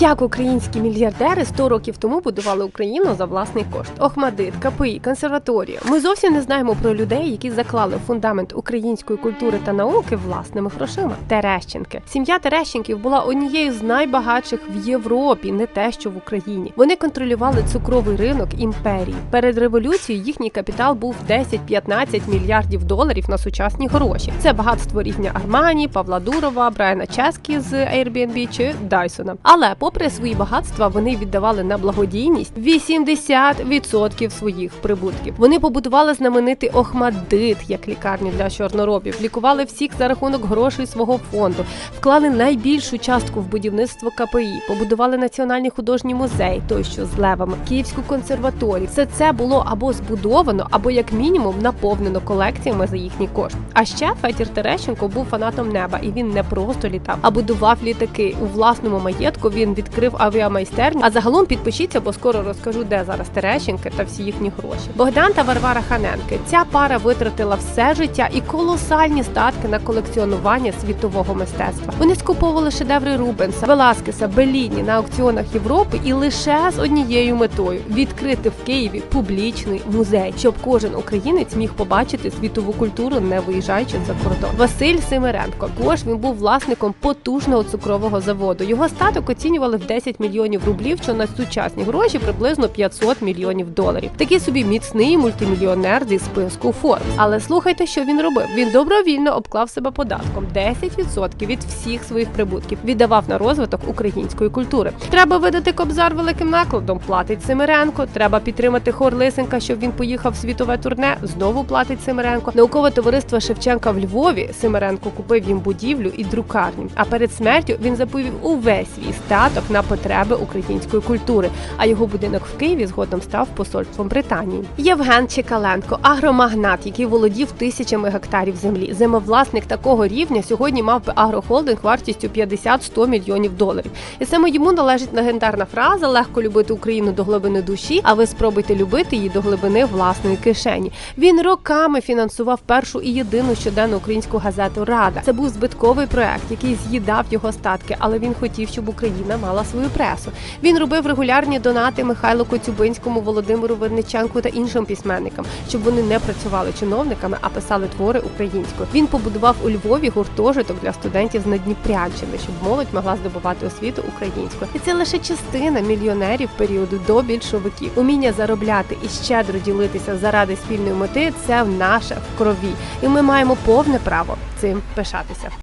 Як українські мільярдери 100 років тому будували Україну за власний кошт? Охмадит, КПІ, консерваторія. Ми зовсім не знаємо про людей, які заклали фундамент української культури та науки власними грошима. Терещенки. Сім'я Терещенків була однією з найбагатших в Європі, не те, що в Україні. Вони контролювали цукровий ринок імперії. Перед революцією їхній капітал був 10-15 мільярдів доларів на сучасні гроші. Це багатство рівня Армані, Павла Дурова, Брайана Ческі з Airbnb чи Дайсона. Але попри свої багатства, вони віддавали на благодійність 80% своїх прибутків. Вони побудували знаменитий Охмадит як лікарню для чорноробів, лікували всіх за рахунок грошей свого фонду, вклали найбільшу частку в будівництво КПІ, побудували національний художній музей, той що з левами, Київську консерваторію. Все це було або збудовано, або як мінімум наповнено колекціями за їхній кошт. А ще Федір Терещенко був фанатом неба, і він не просто літав, а будував літаки у власному маєтку. Він відкрив авіамайстерню. А загалом підпишіться, бо скоро розкажу, де зараз Терещенки та всі їхні гроші. Богдан та Варвара Ханенки. Ця пара витратила все життя і колосальні статки на колекціонування світового мистецтва. Вони скуповували шедеври Рубенса, Веласкеса, Беліні на аукціонах Європи і лише з однією метою відкрити в Києві публічний музей, щоб кожен українець міг побачити світову культуру, не виїжджаючи за кордон. Василь Семеренко. Також він був власником потужного цукрового заводу. Його статок оцінювали в 10 мільйонів рублів, що на сучасні гроші приблизно 500 мільйонів доларів. Такий собі міцний мультимільйонер зі списку Forbes. Але слухайте, що він робив. Він добровільно обклав себе податком 10% від всіх своїх прибутків. Віддавав на розвиток української культури. Треба видати кобзар великим накладом. Платить Семеренко. Треба підтримати хор Лисенка, щоб він поїхав в світове турне. Знову платить Семеренко. Наукове товариство Шевченка в Львові. Семеренко купив їм будівлю і друкарню. А перед смертю він заповів увесь свій статок на потреби української культури. А його будинок в Києві згодом став посольством Британії. Євген Чекаленко, агромагнат, який володів тисячами гектарів землі. Землевласник такого рівня сьогодні мав би агрохолдинг вартістю 50-100 мільйонів доларів. І саме йому належить легендарна фраза легко любити Україну до глибини душі, а ви спробуйте любити її до глибини власної кишені. Він роками фінансував першу і єдину щоденну українську газету Рада. Це був збитковий проект, який з'їдав його статки, але він хотів, щоб Україна мала свою пресу. Він робив регулярні донати Михайлу Коцюбинському, Володимиру Верниченку та іншим письменникам, щоб вони не працювали чиновниками, а писали твори українською. Він побудував у Львові гуртожиток для студентів з Надніпрянщини, щоб молодь могла здобувати освіту українською. І це лише частина мільйонерів періоду до більшовиків. Уміння заробляти і щедро ділитися заради спільної мети це в наше в крові, і ми маємо повне право цим пишатися.